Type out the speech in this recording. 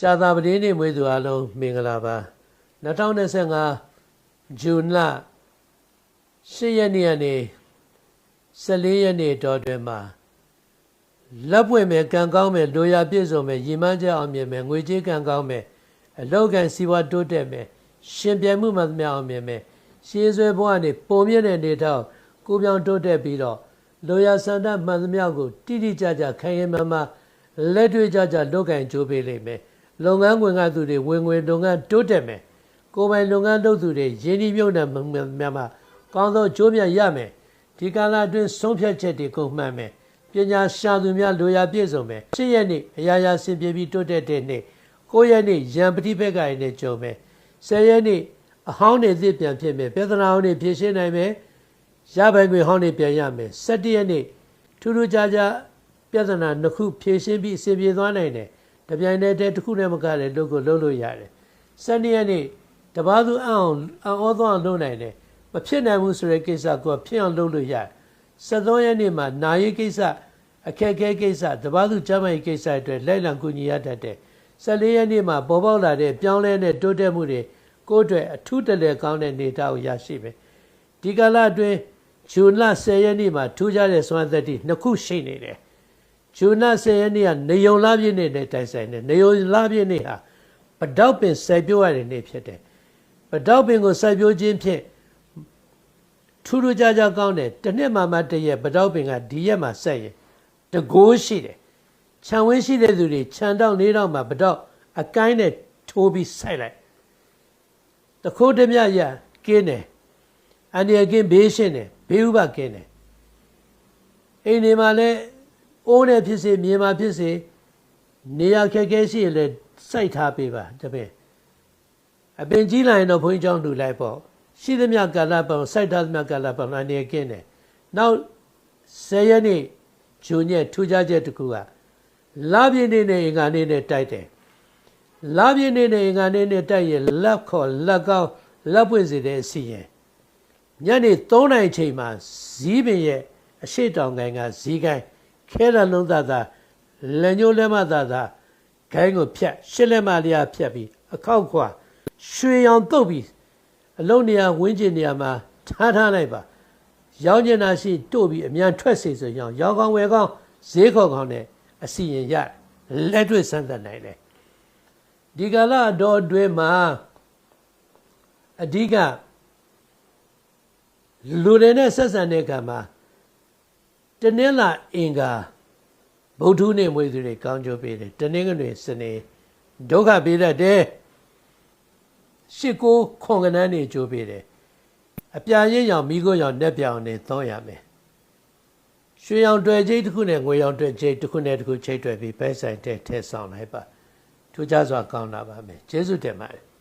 ကြာသာပတိနေ့မွေးသူအလုံးမင်္ဂလာပါ2025ဇွန်လ10ရက်နေ့ကနေ14ရက်နေ့တော်တွင်မှာလက်ပွင့်မဲ့ကံကောင်းမဲ့လိုရာပြည့်စုံမဲ့ရည်မှန်းချက်အောင်မြင်မဲ့ငွေကြေးကံကောင်းမဲ့အလောက်ကန်စီးပွားတိုးတက်မဲ့ရှင်ပြိုင်မှုမှသမျှအောင်မြင်မဲ့ရှေးဆွဲဘဝနေပုံမြင့်တဲ့နေထောက်ကိုပြောင်တိုးတက်ပြီးတော့လိုရာစန္ဒမှန်သမျှကိုတိတိကျကျခိုင်ရင်မှန်မှလက်တွေ့ကြကြလုပ်ကင်ကြိုးပေးလိမ့်မယ် လုပ်ငန်းဝင်ကသူတွေဝင်ငွေလုပ်ငန်းတိုးတက်မယ်ကိုယ်ပိုင်လုပ်ငန်းလုပ်သူတွေရင်းနှီးမြှုပ်နှံမှုများကောင်းသောကြိုးမြတ်ရမယ်ဒီကာလအတွင်းဆုံးဖြတ်ချက်တွေကိုမှန်မယ်ပညာရှာသူများလိုရာပြည့်စုံမယ်၈ရက်နေ့အရာရာဆင်ပြေပြီးတိုးတက်တဲ့နေ့၉ရက်နေ့ရံပတိဘက်ကရင်နဲ့ကြုံမယ်၁၀ရက်နေ့အဟောင်းတွေသစ်ပြန်ဖြစ်မယ်ပြဿနာဟောင်းတွေဖြေရှင်းနိုင်မယ်ရပိုင်ခွေဟောင်းတွေပြန်ရမယ်၁၇ရက်နေ့ထူးထူးခြားခြားပြဿနာနှစ်ခုဖြေရှင်းပြီးအဆင်ပြေသွားနိုင်တယ် တပြိုင်တည်းတည်းတစ်ခုနဲ့မကလည်းလုပ်ကိုလုပ်လို့ရတယ်၁၂ရက်နေ့တပားသူအအောင်အောသွားလုပ်နိုင်တယ်မဖြစ်နိုင်ဘူးဆိုတဲ့ကိစ္စကိုဖြစ်အောင်လုပ်လို့ရတယ်73ရက်နေ့မှာနာရေးကိစ္စအခက်အခဲကိစ္စတပားသူကျမ်းမာရေးကိစ္စအတွက်လိုက်လံကူညီရတတ်တယ်14ရက်နေ့မှာပေါ်ပေါက်လာတဲ့ပြောင်းလဲတဲ့တိုးတက်မှုတွေကိုယ့်အတွက်အထူးတလဲကောင်းတဲ့နေတာကိုရရှိမယ်ဒီကာလအတွင်းဂျွန်လ10ရက်နေ့မှာထူးခြားတဲ့စွမ်းသက်တီနှစ်ခုရှိနေတယ် ဂျွန်လ10ရက်နေ့ကနေယုံလာပြည့်နေ့နဲ့တိုင်ဆိုင်တယ်နေယုံလာပြည့်နေ့ဟာပတောက်ပင်စိုက်ပျိုးရတဲ့နေ့ဖြစ်တယ်ပတောက်ပင်ကိုစိုက်ပျိုးခြင်းဖြင့်ထူးထူးခြားခြားကောင်းတယ်တစ်နှစ်မှမှတရက်ပတောက်ပင်ကဒီရက်မှာဆက်ရင်တကိုးရှိတယ်ခြံဝင်းရှိတဲ့သူတွေခြံတောက်လေးတောက်မှာပတောက်အကိုင်းနဲ့ထိုးပြီးစိုက်လိုက်တခိုးတမြရကင်းတယ်အန္တရာယ်ကင်းဘေးရှင်းတယ်ဘေးဥပကင်းတယ်အိမ်တွေမှာလည်း အိုးနဲ့ဖြစ်စေမြေမှာဖြစ်စေနေရာခက်ခဲရှိရင်လည်းစိုက်ထားပေးပါတပည့်အပင်ကြီးလာရင်တော့ဘုန်းကြီးကျောင်းလူလိုက်ပေါ့ရှိသမျှကာလပေါင်းစိုက်ထားသမျှကာလပေါင်းအနေကင်းတယ်နောက်10ရက်နေ့ဂျုံညက်ထူးခြားချက်တစ်ခုကလာပြင်းနေနဲ့အင်္ဂါနေ့နဲ့တိုက်တယ်လာပြင်းနေနဲ့အင်္ဂါနေ့နဲ့တိုက်ရင်လက်ခေါ်လက်ကောင်းလက်ပွင့်စေတဲ့အစီရင်ညနေ3နာရီချိန်မှာဇီးပင်ရဲ့အရှိတောင်ကိုင်းကဇီးကိုင်း ခဲရလုံးသားသားလက်ညှိုးလက်မသားသားဂိုင်းကိုဖြတ်ရှစ်လက်မလျာဖြတ်ပြီးအခောက်ခွာရွှေရောင်တုတ်ပြီးအလုံးနေရာဝင်းကျင်နေရာမှာထားထားလိုက်ပါရောင်းကျင်တာရှိတို့ပြီးအမြန်ထွက်စေဆိုရောင်းရောင်းကောင်းဝယ်ကောင်းဈေးခေါ်ကောင်းနဲ့အစီရင်ရလက်တွေ့စမ်းသပ်နိုင်တယ်ဒီကလာတော်အတွင်းမှာအဓိကလူတွေနဲ့ဆက်ဆံတဲ့ကံမှာ တနင်္လာအင်္ဂါဗုဒ္ဓနေ့မွေးသူတွေကောင်းကျိုးပေးတယ်တနင်္ဂနွေစနေဒုက္ခပေးတတ်တယ်ရှစ်ကိုခွန်ကနန်းနေကျိုးပေးတယ်အပြာရင်းရောင်မိခိုးရောင်နှက်ပြောင်နေသုံးရမယ်ရွှေရောင်တွေ့ချိတ်တစ်ခုနဲ့ငွေရောင်တွေ့ချိတ်တစ်ခုနဲ့တစ်ခုချိတ်တွေ့ပြီးပဲဆိုင်တဲ့ထဲဆောင်လိုက်ပါထူးခြားစွာကောင်းလာပါမယ်ကျေးဇူးတင်ပါတယ်